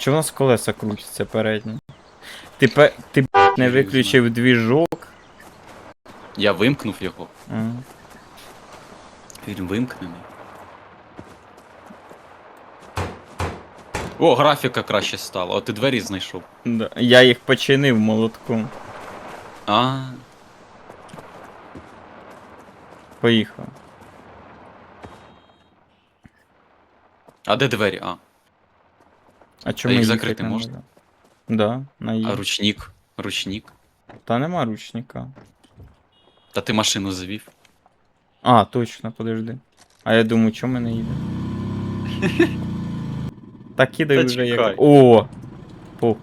чого у нас колеса крутяться передні? Ти, пе... ти б**, не виключив двіжок? Я вимкнув його. А. Він вимкнений. О, графіка краще стала. О, ти двері знайшов. Да. Я їх починив молотком. А, Поїхав. а де двері? А, А чому їх закрити не можна? Да, на їх. а ручник? Ручник. Та нема ручника. Та ти машину завів. А, точно, подожди. А я думаю, чому ми не їдемо? Так кидай Та вже чекай. як. О! Пух.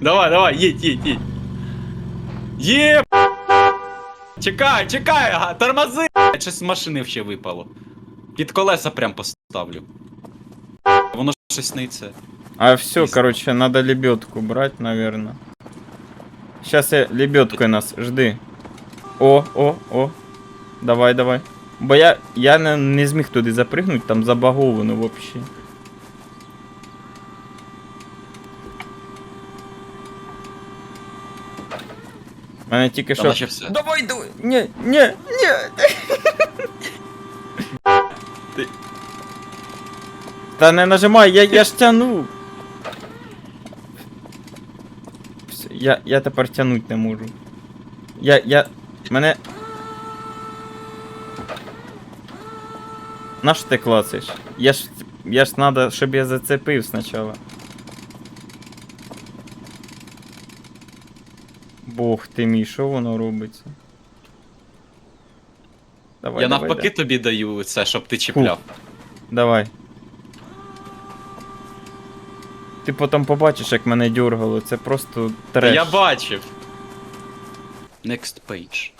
Давай, давай, їдь, їдь, їдь. Є! Чекай, чекай, ага, тормози! Щось з машини ще випало. Під колеса прям поставлю. Воно щось не це. А все, Есть. короче, надо лебедку брать, наверное. Сейчас я лебедкой нас, жди. О, о, о. Давай, давай. Бо я, я не, не зміг туди запригнути, там забаговано вообще. Мене тільки Та що. наче все. Давай, давай! Ні, ні, ні! Та не нажимай, я, я ж тяну. Все, Я, я тепер тянуть не можу. Я, я, мене... На що ти клацаєш? Я ж, я ж надо, щоб я зацепив спочатку. Бог ти мій, що воно робиться? Давай, Я давай, навпаки тобі даю це, щоб ти чіпляв. Давай. Ти потім побачиш, як мене дергало, це просто треш. я бачив. Next page.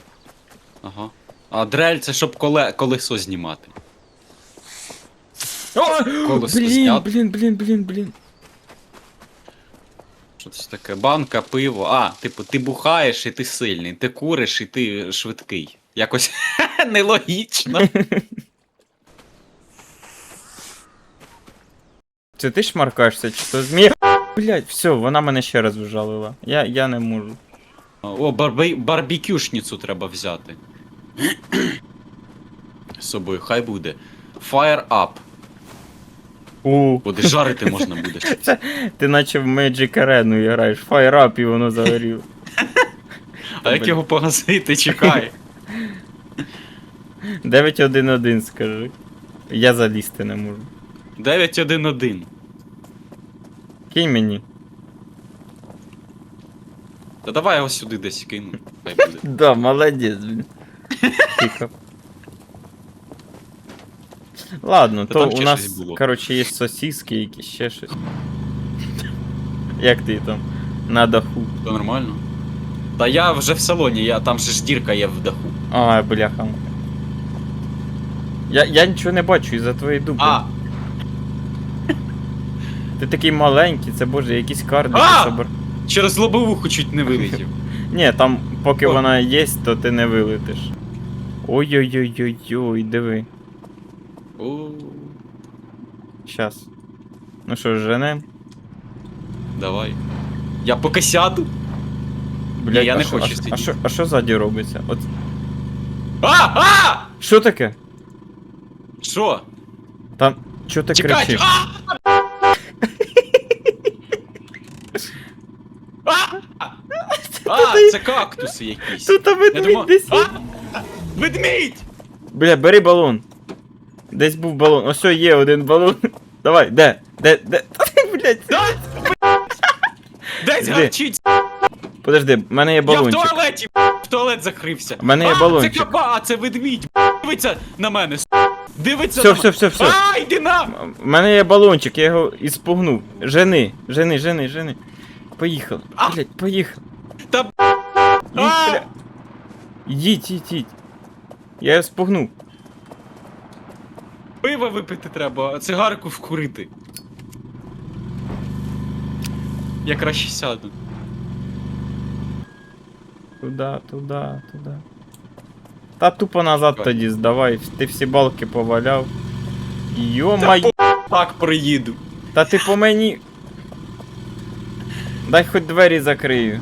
Ага. А дрель це щоб коле... колесо знімати. О, колесо блін, зняти. блін, блін, блін, блін. Що це таке? Банка, пиво. А, типу, ти бухаєш і ти сильний, ти куриш і ти швидкий. Якось нелогічно. Це ти шмаркаєшся, чи то змія? Блять, все, вона мене ще раз вжалила. Я, я не можу. О, барбі... барбікюшницю треба взяти. З собою, хай буде. Fire up. У, Буде жарити можна буде. це, ти наче в Magic Arena граєш, Fire Up і воно загоріло. А як його погасити, чекай. 9-1-1, скажи. Я залізти не можу. 9-1-1. Кинь мені. Та давай його сюди десь кину. Хай буде. Да, молодець, блін. Тихо. Ладно, Та то там у нас, було. коротше, є сосиски, якісь ще щось. Як ти там? На даху. То нормально. Та я вже в салоні, я, там же ж дірка є в даху. А, бляха. Я, я нічого не бачу із-за твоєї дупи. А! Ти такий маленький, це боже, якісь карди А! собор. Через лобовуху чуть не вилетів. Ні, там поки О. вона є, то ти не вилетиш. Ой-ой-ой-ой-ой, диви. О, Щас. Ну що, женем? давай. Я поки сяду. Блядь, я а не що- хочу а сидіти. А що, а що ззаді робиться? От, А! А! що таке? Що? Там, чо ти Чекай! кричиш? А! А! А, це кактуси якісь. Тут а Я ведмідь думав. десь. є. А! Ведмідь! Бля, бери балон. Десь був балон. Ось о, є один балон. Давай, де? Де? Де? Ти. Десь Де? гарчить! Подожди, в мене є Я в балончик. туалеті, в туалет закрився. В мене є а, балончик. Це каба, а це ведмідь. Дивиться на мене. Дивиться Все, на все, все, все. А, йди на! В мене є балончик, я його іспугнув. Жени, жени, жени, жени. Поїхали. А! Блять, поїхали. А! бля. Їдь, їдь, їдь. Я його спугнув. пиво випити треба, а цигарку вкурити. Я краще сяду. Туда, туда, туда. Та тупо назад Давай. тоді здавай. Ти всі балки поваляв. Йо-май... Так приїду. Та ти по мені. Дай хоч двері закрию.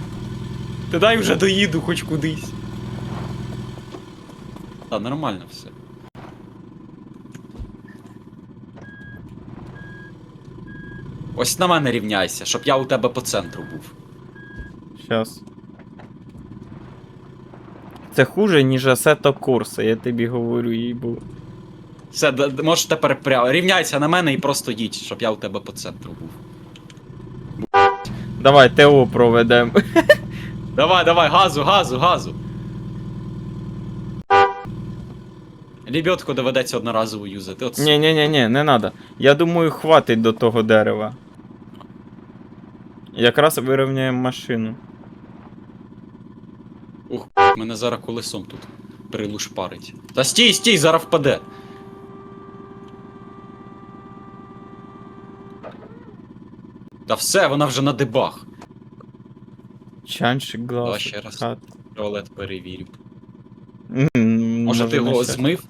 Та дай вже доїду хоч кудись. Та нормально все. Ось на мене рівняйся, щоб я у тебе по центру був. Щас. Це хуже, ніж Assetto Corsa, я тобі говорю, їй було. Все, д- д- можеш тепер прямо. Рівняйся на мене і просто їдь, щоб я у тебе по центру був. Давай, ТО проведемо. Давай, давай, газу, газу, газу. Лебедку доведеться одноразово юзати. От Ні, ні, ні, ні, не надо. Я думаю, хватить до того дерева. Якраз вирівняємо машину. Ух, мене зараз колесом тут прилушпарить. Та стій, стій, зараз впаде. Та все, вона вже на дебах. Чанчик глаз. Давай ще раз. хат. Туалет перевірю. М, Може ти не його ще. змив?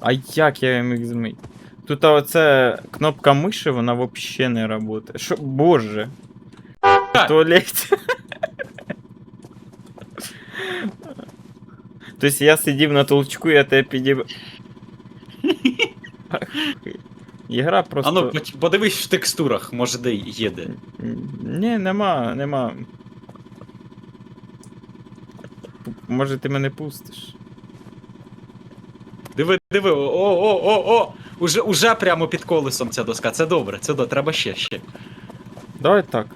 А як я міг змити? Тут а оце кнопка миші, вона взагалі не працює. Що, боже. В туалеті. Тобто я сидів на толчку, я тебе підіб... Ігра просто. А ну, поч- подивись в текстурах, може де є де. Ні, нема, нема. Може ти мене пустиш? Диви, диви, о, о, о, о! Уже, уже прямо під колесом ця доска. Це добре, це добре, треба ще, ще. Давай так.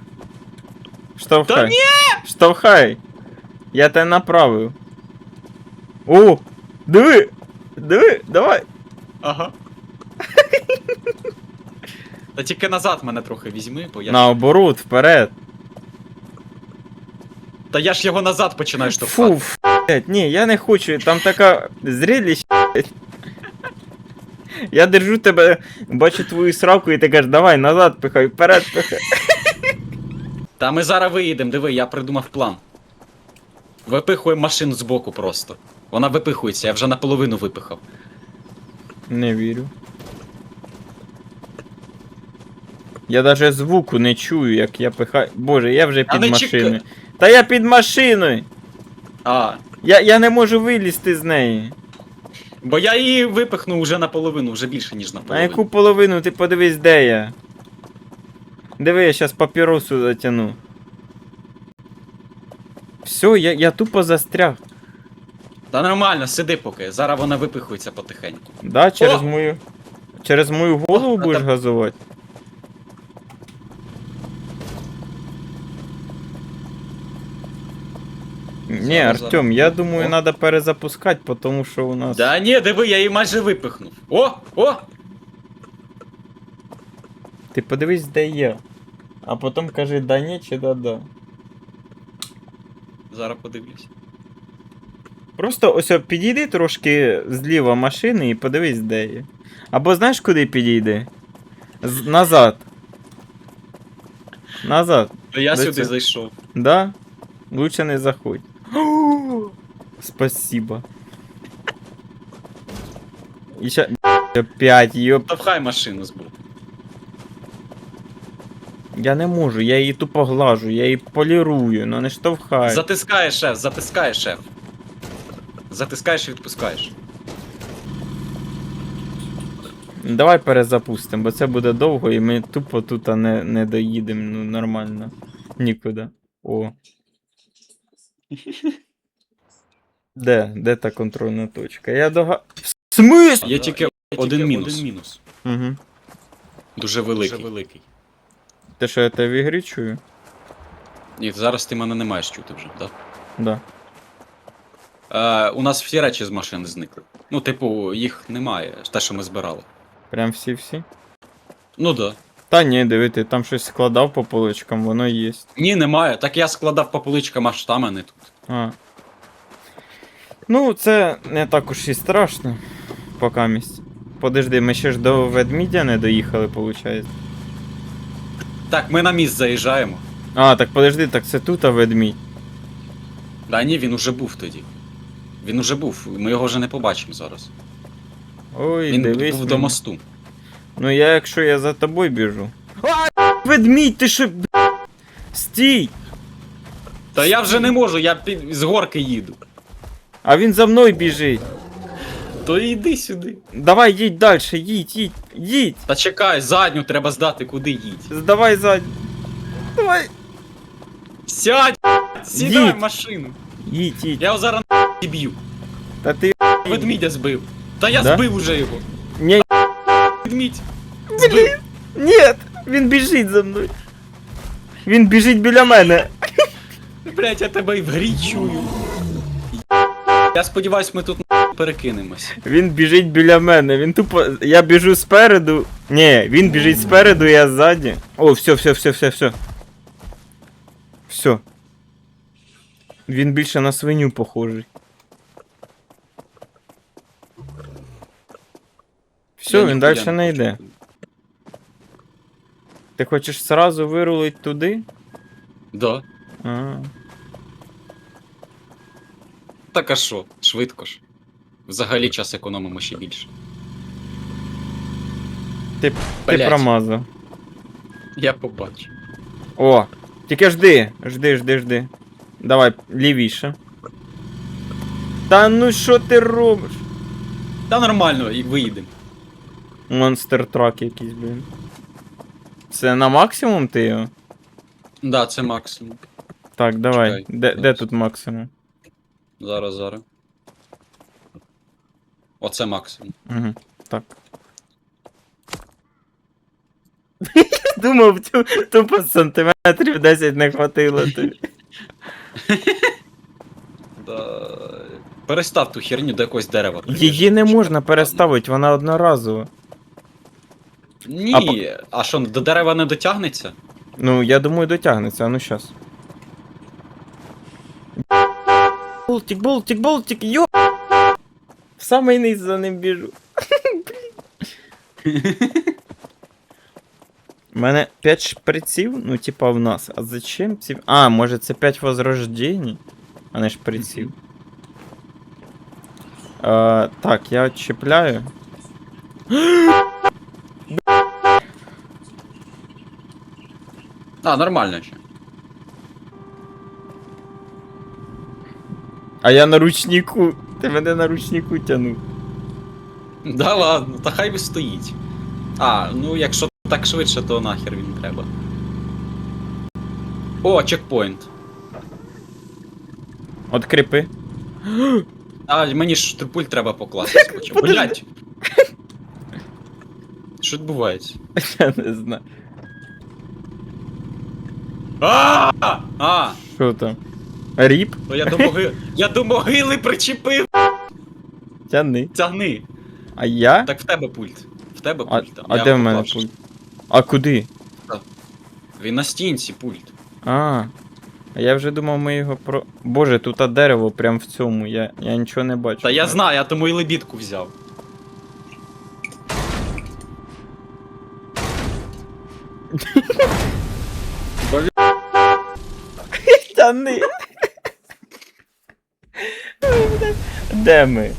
Штовхай. Та ні! Штовхай! Я тебе направив. О! Диви! Диви! Давай! Ага. Та тільки назад мене трохи візьми, бо я. Наоборот, вперед. Та я ж його назад починаю штовхати. фу, блядь, ні, я не хочу, там така блядь. Я держу тебе, бачу твою сраку і ти кажеш, давай назад пихай, вперед пихай. Та ми зараз виїдемо, диви, я придумав план. Випихуємо машину збоку просто. Вона випихується, я вже наполовину випихав. Не вірю. Я даже звуку не чую, як я пихаю. Боже, я вже А під не машиною. чекай. Та я під машиною! А, Я, я не можу вилізти з неї. бо я її випихнув уже наполовину, вже більше, ніж На наполовину. яку половину ти подивись, де я. Диви, я щас папіросу затяну. Все, я, я тупо застряг. Та нормально, сиди поки. Зараз вона випихується потихеньку. Да, через О! мою. Через мою голову О, будеш та- газувати. Ні, Зараз, Артем, я думаю, О. треба перезапускати, тому що у нас. Да ні, диви, я її майже випихнув. О! О! Ти подивись, де я. А потім кажи да ні чи да да. Зараз подивлюсь. Просто ось о, підійди трошки зліва машини і подивись, де є. Або знаєш, куди підійди? З- назад. Назад. Я сюди це? зайшов. Да? Лучше не заходь. Спасибо. І ще... Опять. Штовхай машину збоку. Я не можу, я її тупо глажу, я її полірую, но не штовхай. Затискаєш шеф, затискаєш шеф. Затискаєш і відпускаєш. Давай перезапустимо, бо це буде довго і ми тупо тут не, не доїдемо, ну нормально. Нікуди. О. Де? Де та контрольна точка? Я дога. В смислі? Є тільки один мінус. Угу. Дуже великий. Те, що я тебе в ігрі чую? Ні, зараз ти мене не маєш чути вже, так? Да. Е, у нас всі речі з машини зникли. Ну, типу, їх немає, те, що ми збирали. Прям всі-всі. Ну да. Та ні, диви, ти там щось складав по поличкам, воно є. Ні, немає. Так я складав по поличкам аж там, а не тут. А. Ну, це не так уж і страшно. Пока місць. Подожди, ми ще ж до ведмідя не доїхали, виходить. Так, ми на міст заїжджаємо. А, так подожди, так це тут, а ведмідь. Да ні, він уже був тоді. Він уже був, ми його вже не побачимо зараз. Ой, Він дивись. був до мені. мосту. Ну я якщо я за тобою біжу. А, ведмідь, ти що? Стій! Та я вже не можу, я під... з горки їду. А він за мною біжить. То йди сюди. Давай їдь далі, їдь, їдь, їдь. Та чекай, задню треба здати, куди їдь. Здавай задню. Давай. Сядь! Сідай Їдь. в машину. Їдь, їдь. Я його зараз б'ю. Та ти. Ведмідя збив. Та я Да? збив уже його. Ні, Ведмідь. Збив. ні, він біжить за мною. Він біжить біля мене. Блять, я тебе і в грі чую. Я сподіваюсь, ми тут перекинемось. Він біжить біля мене. Він тупо. Я біжу спереду. Ні, він біжить спереду, я ззаді. О, все, все, все, все, все. Все. Він більше на свиню похожий. Все, Я він ніхуя далі не йде. хочу. Ти хочеш сразу вирулить туди? Да. А. Так а що? Швидко ж. Взагалі час економимо ще більше. Ти, ти Блядь. промазав. Я побачу. О! Тільки жди, жди, жди, жди. Давай, лівіше. Та ну що ти робиш? Та нормально, і виїдемо. Монстер трак якийсь, блін. Це на максимум ти його? Да, це максимум. Так, давай. Чекай, Де, де зараз. тут максимум? Зараз, зараз. Оце максимум. Угу. Так. Думав, ту- тупо сантиметрів 10 не хватило тобі. Да... Перестав ту херню до якогось дерева. Її не можна переставити, вона одноразова. Ні, а що, до дерева не дотягнеться? Ну, я думаю, дотягнеться, а ну щас. Болтик, болтик, болтик, йо! В самий низ за ним біжу. У мене 5 шприців, ну типа в нас. А зачем ці. А, може це 5 возрождений, а не шприців. А, так, я чіпляю. А, нормально ще. А я на ручнику. Ти мене на ручнику тянув. Да ладно, та хай би стоїть. А, ну якщо так швидше, то нахер він треба. О, чекпоінт. От кріпи. А, мені ж трипуль треба покласти спочатку. Блять! Що відбувається? Я не знаю. А! А! Що там? Ріп? То я до могили. Я до могили причепив! Тяни. Тягни! А я? Так в тебе пульт. В тебе А, пульт. там. а Я де в мене поклав пульт? А куди? Він на стінці пульт. А. А я вже думав, ми його про. Боже, тут а дерево прям в цьому. Я, я нічого не бачу. Та я знаю, я тому і лебідку взяв. Тяни. Де ми?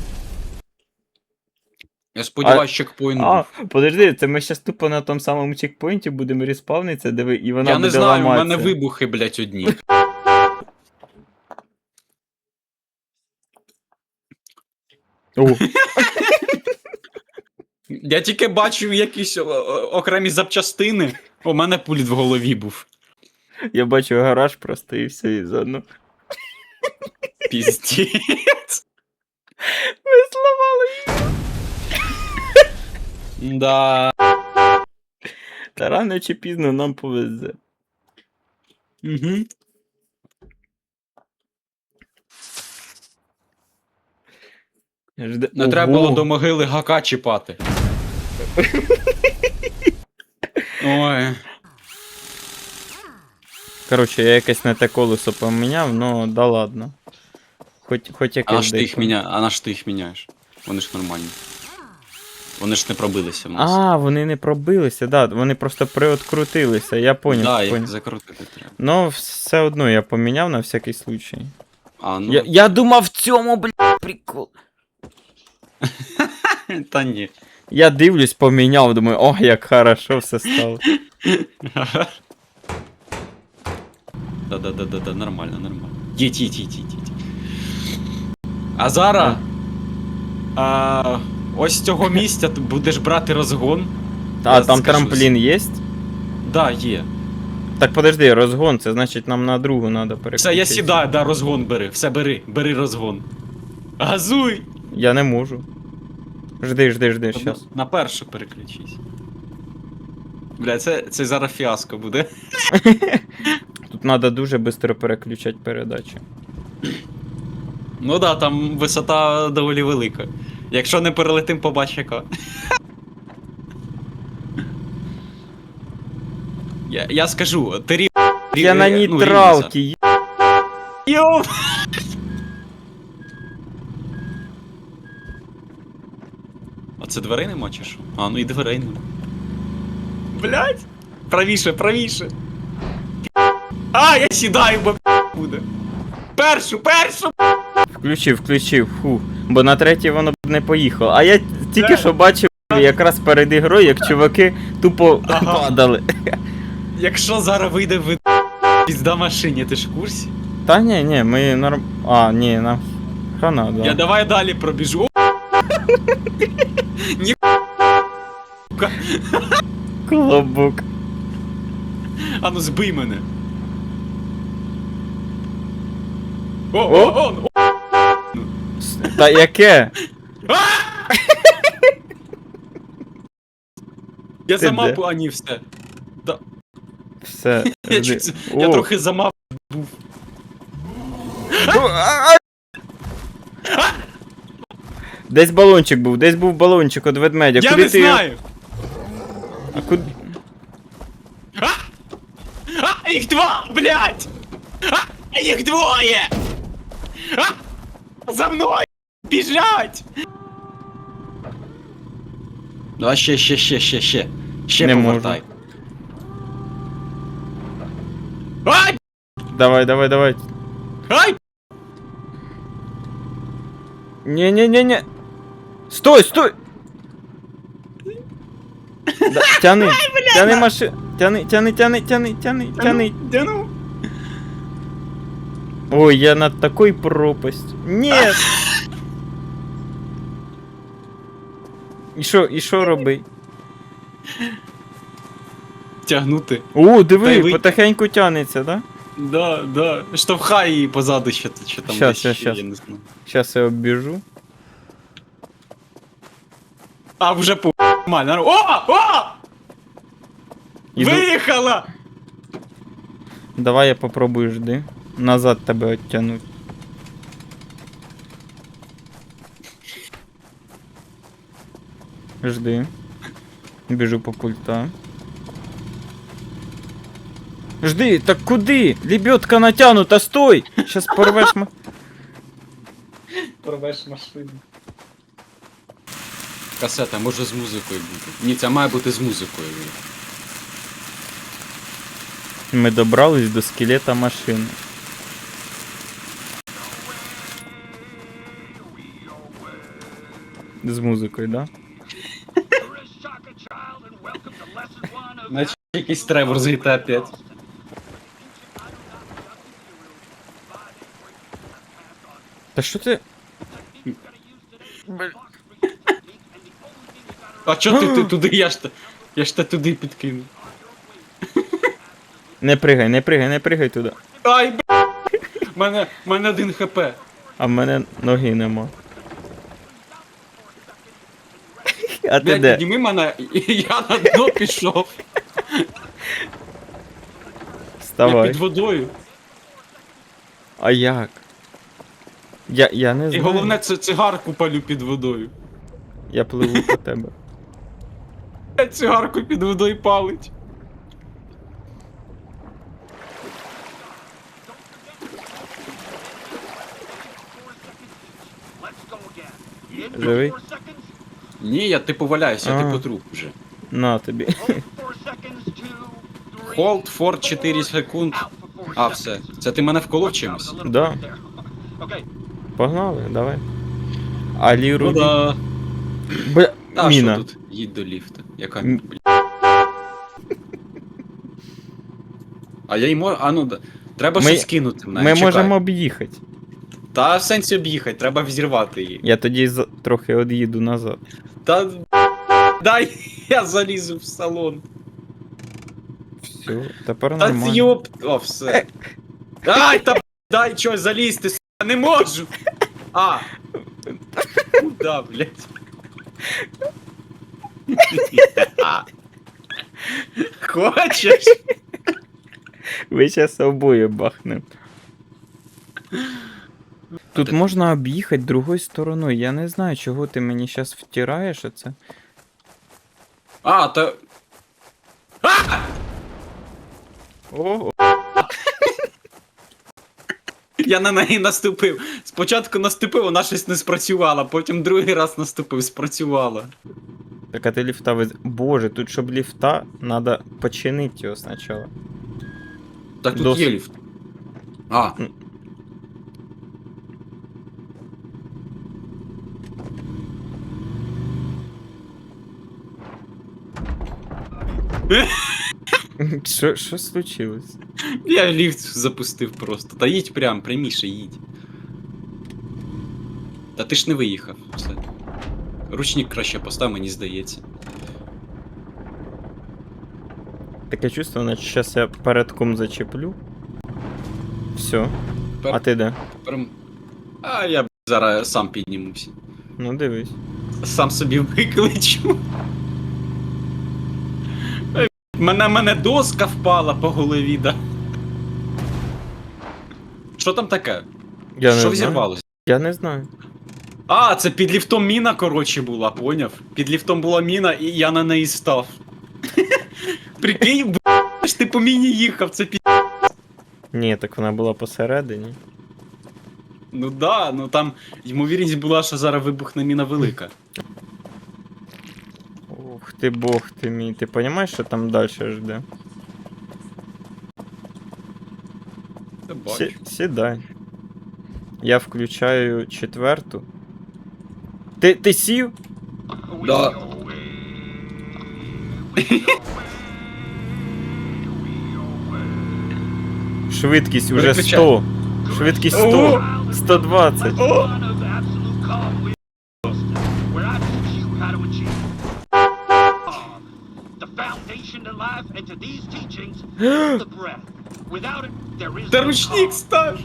Я сподіваюся, чекпоінт А, подожди, це ми щас тупо на тому самому чекпоінті будемо респавнитися, де ви, і вона Я буде не знаю, у ламатися. мене вибухи, блять, одні. О, Я тільки бачу якісь о, о, окремі запчастини. У мене пульт в голові був. Я бачу гараж просто і все, і заодно. Піздець. Ми зламали Да. Та рано чи пізно нам повезе. Угу. Жде... Не треба було до могили гака чіпати. Ой. Коротше, я якесь не те колесо поміняв, ну да ладно. Хоч, хоч А якесь на що ти їх міня... А на що ти їх міняєш? Вони ж нормальні. Вони ж не пробилися в нас. А, вони не пробилися, да, вони просто приоткрутилися, я поняв. да, їх поняв. закрутити треба. Ну, все одно я поміняв на всякий случай. А, ну. Я, я думав в цьому, блядь, прикол. Та ні. Я дивлюсь, поміняв, думаю, о, як хорошо все стало. Да-да-да-да, нормально, нормально. Їдь, їдь, їдь, їдь, їдь. А зараз. А, ось з цього місця ти будеш брати розгон. А Я там скажу, трамплін є? Да, є. Так подожди, розгон, це значить нам на другу треба переключити. Все, я сідаю, да, розгон бери. Все, бери, бери розгон. Газуй! Я не можу. Жди, жди, жди, щас. На, на першу переключись. Бля, це, це зараз фіаско буде. Тут треба дуже швидко переключати передачі. Ну да, там висота доволі велика. Якщо не перелетим, побач яка. Я, я скажу, ти рів... Я на ну, нейтралці. Йоу! А це дверей нема чи що? А, ну і дверей нема. Блять! Правіше, правіше. А, я сідаю, бо буде. Першу, першу! Включив, включив, фу. Бо на третій воно б не поїхало. А я тільки Де? що бачив якраз перед ігрою, як чуваки тупо Ага. падали. Якщо зараз вийде в пізда машині, ти ж в курсі? Та ні, ні, ми норм. А, ні, нам. Хана, да. Я давай далі пробіжу. Ні. Колобок. А ну збий мене. О, о, о, о. С- Та яке? А! Я Ти де? мапу, а ні, все. Все. Я, чуть- я О. трохи за мапу був. Ну, а, а! Десь балончик був, десь був балончик від ведмедя. Я Куди не ти його- знаю. А куди... А, їх два, блядь! А, їх двоє! А, за мною! Біжать! Ну, а ще, ще, ще, ще, ще. Ще Не повертай. Ай! Давай, давай, давай. Ай! Не-не-не-не. Стой, стой! Да, тяни, тяни машину. Тяни, тяни, тяни, тяни, тяни, тяни. Да ну! Ой, я над такой пропасть. Нет. І що, і що роби? Тягнути. О, Та й диви, ви- потихеньку тянеться, да? Да, да. Штовхай її позаду, що, що там Щас, десь щас, ще, щас. я не знаю. Сейчас я оббіжу. А, вже по нормально. О! О! Іду. Виїхала! Давай я попробую жди. Назад тебе оттянуть. Жди. Біжу по пульта. Жди, так куди? Лебедка натянута, стой! Сейчас порвеш ма... Порвеш машину. Касета може з музикою бути. Ні, це має бути з музикою. Ми добрались до скелета машини. З музикою, да? Наче якийсь тревор з GTA 5. Та що ти? А чо ти, ти туди? Я ж те, я ж те туди підкинув. Не пригай, не пригай, не пригай туди. Ай, б... Мене, мене один хп. А в мене ноги нема. А ти де? підніми мене, і я на дно пішов. Я Вставай. під водою. А як? Я, я не І знаю. головне, це цигарку палю під водою. Я пливу по тебе. Я цигарку під водою палить. Живий? Ні, я типу валяюся, я А. типу труп вже. На тобі. Hold for 4 секунд. А, все. Це ти мене вколов чимось? Да. Погнали, давай. Алі Ну да. Бля, А Міна. що тут? Їдь до ліфта. Яка М. А я й можу. А ну да. Треба Ми- щось кинути. в неї, Ми чекай. можемо об'їхати. Та в сенсі об'їхати, треба взірвати її. Я тоді за- трохи од'їду назад. Та дай я залізу в салон. Все, тепер Та нормально. йоп. О, все. Ай, та дай щось залізти, с***, не можу. А. Куда, блядь? Хочеш? Ви зараз обоє бахнем. Тут ти- можна об'їхати другою стороною. Я не знаю, чого ти мені зараз втираєш оце. А, та. А! О, Я на неї наступив. Спочатку наступив, вона щось не спрацювала, потім другий раз наступив, спрацювала. так а ти ліфта виз... Боже, тут щоб ліфта, треба починити його спочатку. Так тут Досить. є ліфт. А. М. Що, що случилось? Я ліфт запустив просто. Та їдь прям, пряміше їдь. Та ти ж не виїхав. Все. Ручник краще постав, мені здається. Таке чувство, наче зараз я передком зачеплю. Все. Пер- А ти де? Прям... А я б, зараз сам піднімуся. Ну дивись. Сам собі викличу. Мене мене доска впала по голові, да. Що там таке? Я не Що знаю. взірвалося? Я не знаю. А, це під ліфтом міна, коротше, була, поняв? Під ліфтом була міна, і я на неї став. Прикинь, б***ь, ти по міні їхав, це пі... Ні, так вона була посередині. Ну да, ну там ймовірність була, що зараз вибухне міна велика. Ох ти бог ти мій. Ти розумієш, що там далі жде? Сі, сідай. Я включаю четверту. Ти, ти сів? Да. Швидкість уже Виключай. 100. Швидкість 100. 120. Та ручник acute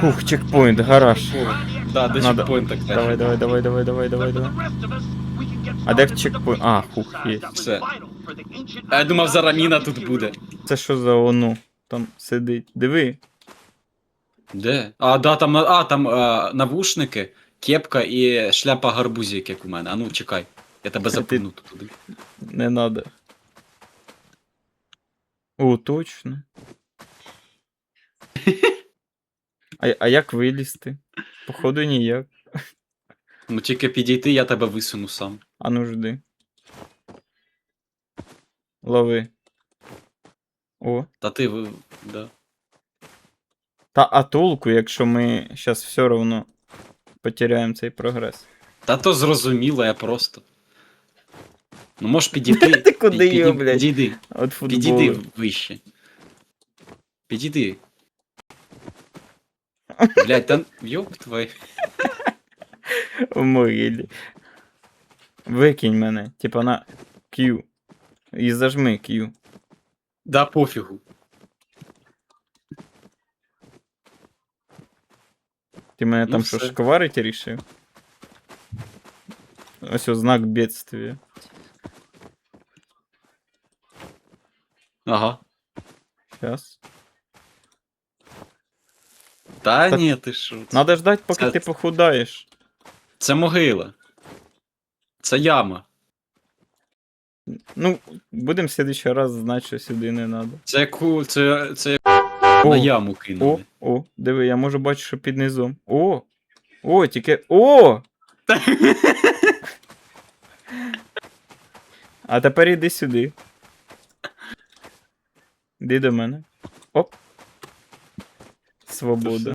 Фух, чекпоинт, гараж. Да, до Надо. чекпоінта, кстати. Давай, давай, давай, давай, давай, давай, давай. А де with чекпоінт? А, хух, є. Все. А я думав, зараз міна тут буде. Це що за оно? Там сидить. Диви. Де? А, да, там, а, там а, навушники, кепка і шляпа гарбузик, як у мене. А ну, чекай. Я тебе запину туди. Не надо. О, точно. А, а як вилізти? Походу ніяк. Ну тільки підійти, я тебе висуну сам. А ну жди. Лови. О. Та ти ви- да. Та а толку, якщо ми зараз все одно потеряємо цей прогрес. Та то зрозуміло, я просто. Ну можеш підійти. Ти куди Під- його, підій- блядь? Підійди. От футболу. Підійди вище. Підійди. Блять, та йоп твой. В могилі. Викинь мене, типа на Q. І зажми Q. Да пофігу. Ти мене Ну там що, все. шкварить рішив? Ось о, знак бедствия. Ага. Сейчас. Та Та- ні, ти що? це- Надо ждать, поки Це- ти похудаєш. Це могила. Це яма. Ну, будемо в следующий раз знати, що сюди не надо. Це яку. Це. Це як О, на яму О, кинули. о, диви, я можу бачити, що під низом. О! О, тільки. О! А тепер іди сюди. Іди до мене. Оп. Свобода.